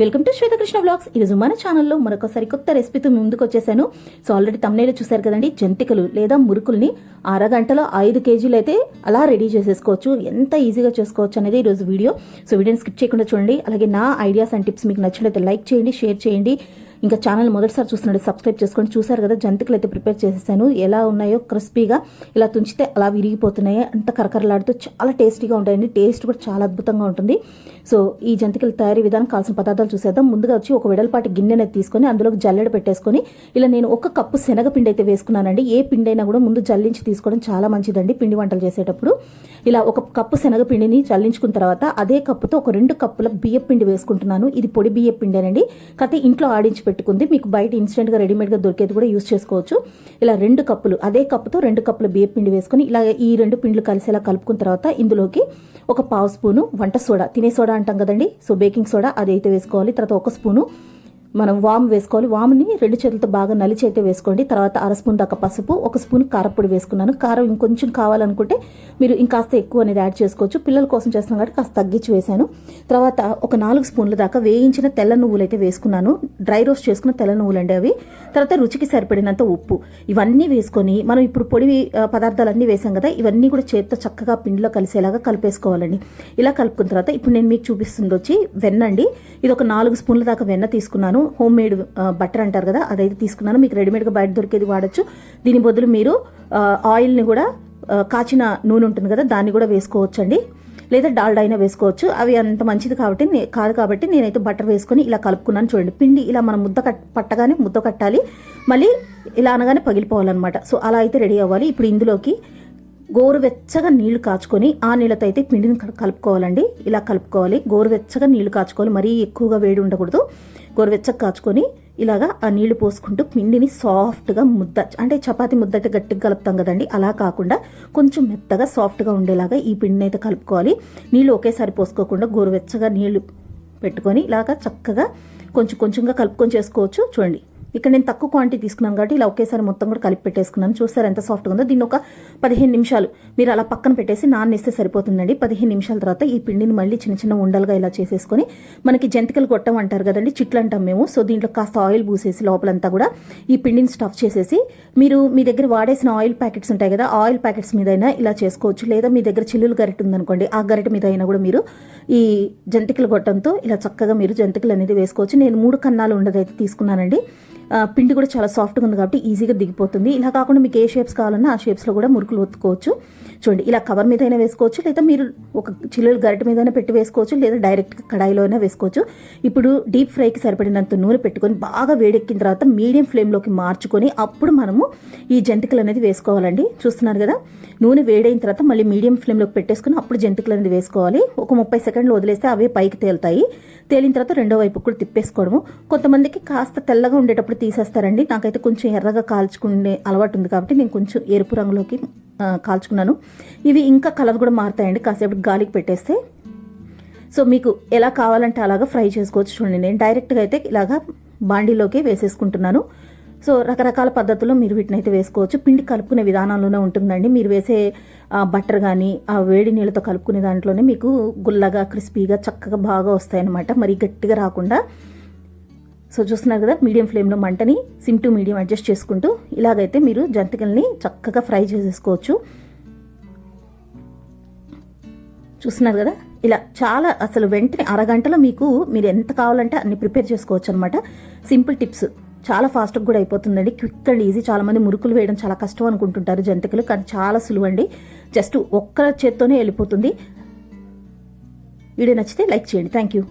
Welcome to Swetha Krishna blogs. ఈరోజు మన ఛానల్లో మరొకసారి కొత్త రెసిపీతో ముందుకు వచ్చేసాను. సో ఆల్రెడీ తమ్నేలు చూశారు కదండి జంతికలు లేదా మురుకుల్ని అరగంటలో ఐదు కేజీలు అయితే అలా రెడీ చేసేసుకోవచ్చు. ఎంత ఈజీగా చేసుకోవచ్చు అనేది ఈరోజు వీడియో. సో వీడియోని స్కిప్ చేయకుండా చూడండి. అలాగే నా ఐడియాస్ అండ్ టిప్స్ మీకు నచ్చినట్లయితే లైక్ చేయండి షేర్ చేయండి. ఇంకా ఛానల్ మొదటిసారి చూస్తున్నాడు సబ్స్క్రైబ్ చేసుకోండి చూసారు కదా జంతికలు అయితే ప్రిపేర్ చేసేసాను. ఎలా ఉన్నాయో క్రిస్పీగా ఇలా తుంచితే అలా విరిగిపోతున్నాయి. అంత కరకరలాడుతూ చాలా టేస్టీగా ఉంటాయండి. టేస్ట్ కూడా చాలా అద్భుతంగా ఉంటుంది. సో ఈ జంతికల తయారీ విధానం కావాల్సిన పదార్థాలు చూసేద్దాం. ముందుగా వచ్చి ఒక వెడల్పాటి గిన్నె అనేది తీసుకొని అందులో జల్లెడ పెట్టేసుకొని ఇలా నేను ఒక కప్పు శనగపిండి అయితే వేసుకున్నానండి. ఏ పిండి అయినా కూడా ముందు జల్లించి తీసుకోవడం చాలా మంచిదండి పిండి వంటలు చేసేటప్పుడు. ఇలా ఒక కప్పు శనగపిండిని జల్లించుకున్న తర్వాత అదే కప్పుతో ఒక రెండు కప్పుల బియ్య పిండి వేసుకుంటున్నాను. ఇది పొడి బియ్య పిండేనండి కాకపోతే ఇంట్లో ఆడించి పెట్టుకుంది. మీకు బయట ఇన్స్టెంట్గా రెడీమేడ్గా దొరికేది కూడా యూస్ చేసుకోవచ్చు. ఇలా రెండు కప్పులు అదే కప్పుతో రెండు కప్పుల బియ్య పిండి వేసుకొని ఇలా ఈ రెండు పిండ్లు కలిసేలా కలుపుకున్న తర్వాత ఇందులోకి ఒక పావు స్పూను వంట సోడా తినే సోడా అంటాం కదండి. సో బేకింగ్ సోడా అది అయితే వేసుకోవాలి. తర్వాత ఒక స్పూను మనం వామ్ వేసుకోవాలి. వామ్ని రెండు చేతులతో బాగా నలిచి వేసుకోండి. తర్వాత అర స్పూన్ దాకా పసుపు ఒక స్పూన్ కారపొడి వేసుకున్నాను. కారం ఇంకొంచెం కావాలనుకుంటే మీరు ఇంకాస్త ఎక్కువ అనేది యాడ్ చేసుకోవచ్చు. పిల్లల కోసం చేస్తున్నాం కాబట్టి కాస్త తగ్గించి వేశాను. తర్వాత ఒక నాలుగు స్పూన్ల దాకా వేయించిన తెల్ల నువ్వులు అయితే వేసుకున్నాను. డ్రై రోస్ట్ చేసుకున్న తెల్ల నువ్వులు అండి అవి. తర్వాత రుచికి సరిపడినంత ఉప్పు. ఇవన్నీ వేసుకొని మనం ఇప్పుడు పొడి పదార్థాలన్నీ వేసాం కదా ఇవన్నీ కూడా చేతితో చక్కగా పిండిలో కలిసేలాగా కలిపేసుకోవాలండి. ఇలా కలుపుకున్న తర్వాత ఇప్పుడు నేను మీకు చూపిస్తుంది వచ్చి వెన్న అండి. ఇది ఒక నాలుగు స్పూన్ల దాకా వెన్న తీసుకున్నాను. హోమ్ మేడ్ బటర్ అంటారు కదా అదైతే తీసుకున్నాను. మీకు రెడీమేడ్గా బయట దొరికేది వాడచ్చు. దీని బదులు మీరు ఆయిల్ని కూడా కాచిన నూనె ఉంటుంది కదా దాన్ని కూడా వేసుకోవచ్చండి. లేదా డాల్డా అయినా వేసుకోవచ్చు. అవి అంత మంచిది కాబట్టి కాదు కాబట్టి నేనైతే బటర్ వేసుకొని ఇలా కలుపుకున్నాను చూడండి. పిండి ఇలా మనం ముద్ద కట్ పట్టగానే ముద్ద కట్టాలి. మళ్ళీ ఇలా అనగానే పగిలిపోవాలన్నమాట. సో అలా అయితే రెడీ అవ్వాలి. ఇప్పుడు ఇందులోకి గోరువెచ్చగా నీళ్ళు కాచుకొని ఆ నీళ్ళతో అయితే పిండిని కలుపుకోవాలండి. ఇలా కలుపుకోవాలి. గోరువెచ్చగా నీళ్ళు కాచుకోవాలి మరీ ఎక్కువగా వేడి ఉండకూడదు. గోరువెచ్చగా కాచుకొని ఇలాగా ఆ నీళ్ళు పోసుకుంటూ పిండిని సాఫ్ట్గా ముద్ద అంటే చపాతి ముద్ద గట్టిగా కలుపుతాం కదండి. అలా కాకుండా కొంచెం మెత్తగా సాఫ్ట్గా ఉండేలాగా ఈ పిండిని అయితే కలుపుకోవాలి. నీళ్ళు ఒకేసారి పోసుకోకుండా గోరువెచ్చగా నీళ్ళు పెట్టుకొని ఇలాగా చక్కగా కొంచెం కొంచెంగా కలుపుకొని చేసుకోవచ్చు. చూడండి. ఇక్కడ నేను తక్కువ క్వాంటిటీ తీసుకున్నాను కాబట్టి ఇలా ఒకేసారి మొత్తం కూడా కలిపి పెట్టేసుకున్నాను. చూసారు ఎంత సాఫ్ట్గా ఉందో? దీన్ని ఒక పదిహేను నిమిషాలు మీరు అలా పక్కన పెట్టేసి నాన్నేస్తే సరిపోతుందండి. పదిహేను నిమిషాల తర్వాత ఈ పిండిని మళ్ళీ చిన్న చిన్న ఉండలుగా ఇలా చేసేసుకొని మనకి జంతికలు గొట్టం అంటారు కదండి చిట్లు అంటాం మేము. సో దీంట్లో కాస్త ఆయిల్ పూసేసి లోపలంతా కూడా ఈ పిండిని స్టఫ్ చేసేసి మీరు మీ దగ్గర వాడేసిన ఆయిల్ ప్యాకెట్స్ ఉంటాయి కదా ఆయిల్ ప్యాకెట్స్ మీద అయినా ఇలా చేసుకోవచ్చు. లేదా మీ దగ్గర చిల్లులు గరిటె ఉందనుకోండి ఆ గరిట మీద అయినా కూడా మీరు ఈ జంతికల గొట్టంతో ఇలా చక్కగా మీరు జంతికలు అనేది వేసుకోవచ్చు. నేను మూడు కన్నాలు ఉండదైతే తీసుకున్నానండి. పిండి కూడా చాలా సాఫ్ట్గా ఉంది కాబట్టి ఈజీగా దిగిపోతుంది. ఇలా కాకుండా మీకు ఏ షేప్స్ కావాలన్నా ఆ షేప్స్లో కూడా మురుకులు ఒత్తుకోవచ్చు. చూడండి ఇలా కవర్ మీద అయినా వేసుకోవచ్చు లేదా మీరు ఒక చిల్లులు గరిట మీద పెట్టి వేసుకోవచ్చు లేదా డైరెక్ట్గా కడాయిలో అయినా వేసుకోవచ్చు. ఇప్పుడు డీప్ ఫ్రైకి సరిపడినంత నూనె పెట్టుకొని బాగా వేడెక్కిన తర్వాత మీడియం ఫ్లేమ్లోకి మార్చుకొని అప్పుడు మనము ఈ జంతికలు అనేది వేసుకోవాలండి. చూస్తున్నారు కదా? నూనె వేడైన తర్వాత మళ్ళీ మీడియం ఫ్లేమ్లోకి పెట్టేసుకుని అప్పుడు జంతికలు అనేది వేసుకోవాలి. ఒక ముప్పై సెకండ్లు వదిలేస్తే అవే పైకి తేలుతాయి. తేలిన తర్వాత రెండో వైపు కూడా తిప్పేసుకోవడము. కొంతమందికి కాస్త తెల్లగా ఉండేటప్పుడు తీసేస్తారండి. నాకైతే కొంచెం ఎర్రగా కాల్చుకునే అలవాటు ఉంది కాబట్టి నేను కొంచెం ఎరుపు రంగులోకి కాల్చుకున్నాను. ఇవి ఇంకా కలర్ కూడా మారుతాయండి. కాసేపు గాలికి పెట్టేస్తే. సో మీకు ఎలా కావాలంటే అలాగా ఫ్రై చేసుకోవచ్చు చూడండి. నేను డైరెక్ట్గా అయితే ఇలాగా బాండీలోకి వేసేసుకుంటున్నాను. సో రకరకాల పద్ధతుల్లో మీరు వీటిని అయితే వేసుకోవచ్చు. పిండి కలుపుకునే విధానంలోనే ఉంటుందండి. మీరు వేసే ఆ, బటర్ కానీ ఆ వేడి నీళ్ళతో కలుపుకునే దాంట్లోనే మీకు గుల్లగా క్రిస్పీగా చక్కగా బాగా వస్తాయన్నమాట. మరి గట్టిగా రాకుండా సో చూస్తున్నారు కదా మీడియం ఫ్లేమ్లో మంటని సిమ్ టు మీడియం అడ్జస్ట్ చేసుకుంటూ ఇలాగైతే మీరు జంతికల్ని చక్కగా ఫ్రై చేసేసుకోవచ్చు. చూస్తున్నారు కదా ఇలా చాలా అసలు వెంటనే అరగంటలో మీకు మీరు ఎంత కావాలంటే అన్ని ప్రిపేర్ చేసుకోవచ్చు అనమాట సింపుల్ టిప్స్. చాలా ఫాస్ట్గా కూడా అయిపోతుందండి. Quick and easy. చాలా మంది మురుకులు వేయడం చాలా కష్టం అనుకుంటుంటారు జంతికలు కానీ చాలా సులువండి జస్ట్ ఒక్క చేత్తోనే వెళ్ళిపోతుంది. వీడియో నచ్చితే లైక్ చేయండి. Thank you.